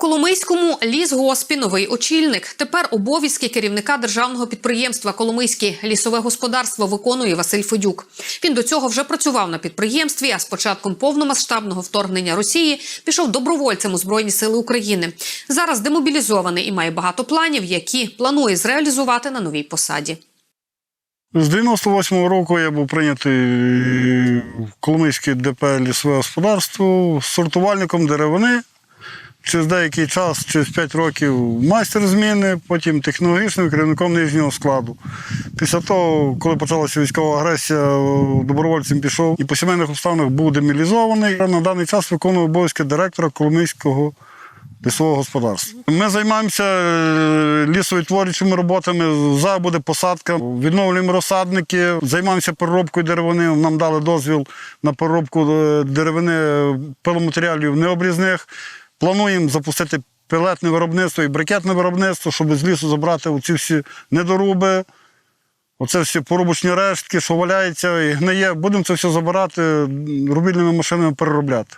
Коломийському лісгоспі новий очільник. Тепер обов'язки керівника державного підприємства Коломийське лісове господарство виконує Василь Федюк. Він до цього вже працював на підприємстві, а з початком повномасштабного вторгнення Росії пішов добровольцем у Збройні Сили України. Зараз демобілізований і має багато планів, які планує зреалізувати на новій посаді. З 98-го року я був прийнятий в Коломийське ДП лісове господарство сортувальником деревини. Через деякий час, через 5 років майстер зміни, потім технологічним керівником нижнього складу. Після того, коли почалася військова агресія, добровольцем пішов і по сімейних обставинах був демілізований. На даний час виконую обов'язки директора Коломийського лісового господарства. Ми займаємося е, лісовотворчими роботами, зараз буде посадка, відновлюємо розсадники, займаємося переробкою деревини. Нам дали дозвіл на переробку е, деревини пиломатеріалів необрізних. Плануємо запустити пілетне виробництво і брикетне виробництво, щоб з лісу забрати оці всі недоруби. Оце всі порубочні рештки, що валяються і гниє. Будемо це все забирати, рубільними машинами переробляти.